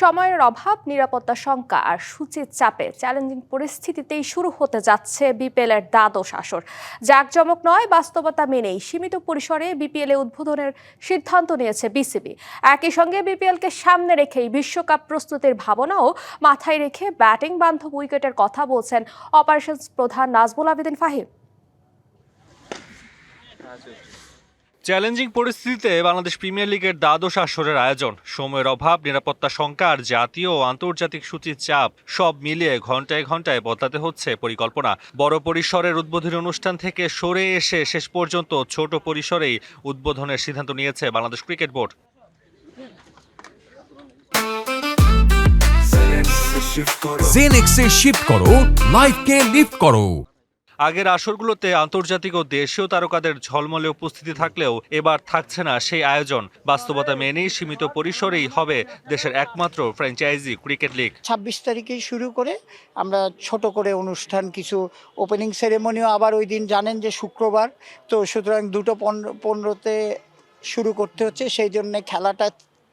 সময়ের অভাব, নিরাপত্তা শঙ্কা আর সূচির চাপে চ্যালেঞ্জিং পরিস্থিতিতেই শুরু হতে যাচ্ছে বিপিএল এর দ্বাদশ আসর। জাঁকজমক নয়, বাস্তবতা মেনেই সীমিত পরিসরে বিপিএল উদ্বোধনের সিদ্ধান্ত নিয়েছে বিসিবি একই সঙ্গে বিপিএল কে সামনে রেখেই বিশ্বকাপ প্রস্তুতির ভাবনাও মাথায় রেখে ব্যাটিং বান্ধব উইকেটের কথা বলছেন অপারেশনস প্রধান নাজমুল আবেদিন ফাহিম। চ্যালেঞ্জিং পরিস্থিতিতে বাংলাদেশ প্রিমিয়ার লিগের দ্বাদশ আসরের আয়োজন। সময়ের অভাব, নিরাপত্তা শঙ্কা আর জাতীয় ও আন্তর্জাতিক সূচির চাপ, সব মিলিয়ে ঘন্টায় ঘন্টায় বদলাতে হচ্ছে পরিকল্পনা। বড় পরিসরের উদ্বোধনী অনুষ্ঠান থেকে সরে এসে শেষ পর্যন্ত ছোট পরিসরেই উদ্বোধনের সিদ্ধান্ত নিয়েছে বাংলাদেশ ক্রিকেট বোর্ড। জেনেক্সে শিফট করো লাইফকে লিফট করো। আগের আসরগুলোতে আন্তর্জাতিক ও দেশীয় তারকাদের ঝলমলে উপস্থিতি থাকলেও এবার থাকছে না সেই আয়োজন। বাস্তবতা মেনেই সীমিত পরিসরেই হবে দেশের একমাত্র ফ্র্যাঞ্চাইজি ক্রিকেট লিগ। ছাব্বিশ তারিখেই শুরু করে আমরা ছোট করে অনুষ্ঠান, কিছু ওপেনিং সেরেমনিও আবার ওই দিন জানেন যে শুক্রবার। তো সুতরাং দুটো পনেরো পনেরোতে শুরু করতে হচ্ছে, সেই জন্য খেলাটা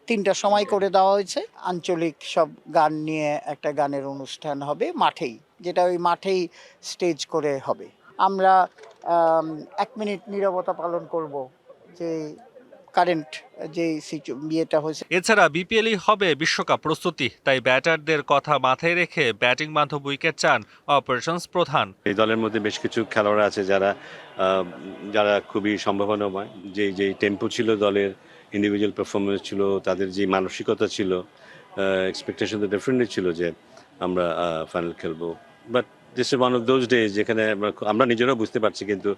তিনটার সময় করে দেওয়া হয়েছে। আঞ্চলিক সব গান নিয়ে একটা গানের অনুষ্ঠান হবে মাঠেই। যেটা ওই মাঠেই স্টেজ করে হবে। আমরা এক মিনিট নীরবতা পালন করব যে কারেন্ট যে সিচু- বিয়েটা হয়েছে। এছাড়া বিপিএলই হবে বিশ্বকাপ প্রস্তুতি তাই ব্যাটারদের কথা মাথায় রেখে ব্যাটিং বান্ধব উইকেট চান অপারেশনস প্রধান। এই দলের মধ্যে বেশ কিছু খেলোয়াড় আছে যারা যারা খুবই সম্ভাবনাময়। যে যে টেম্পো ছিল দলের ইন্ডিভিজুয়াল পারফরমেন্স ছিল তাদের যে মানসিকতা ছিল এক্সপেকটেশন তো ডিফারেন্টলি ছিল যে আমরা ফাইনাল খেলব। But this is one of those days যেখানে আমরা নিজেরাও বুঝতে পারছি কিন্তু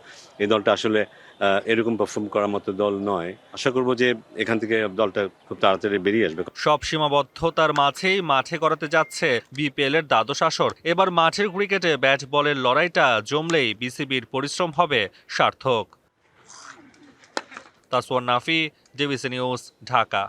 এই দলটা আসলে এরকম পারফর্ম করার মতো দল নয়। আশা করব যে এখান থেকে দলটা খুব তাড়াতাড়ি বেরিয়ে আসবে। সব সীমাবদ্ধতার মাঝেই মাঠে করাতে যাচ্ছে বিপিএল এর দ্বাদশ আসর। এবার মাঠের ক্রিকেটে ব্যাট বলের লড়াইটা জমলেই বিসিবির পরিশ্রম হবে সার্থক। Taswar Nafi DBC news Dhaka.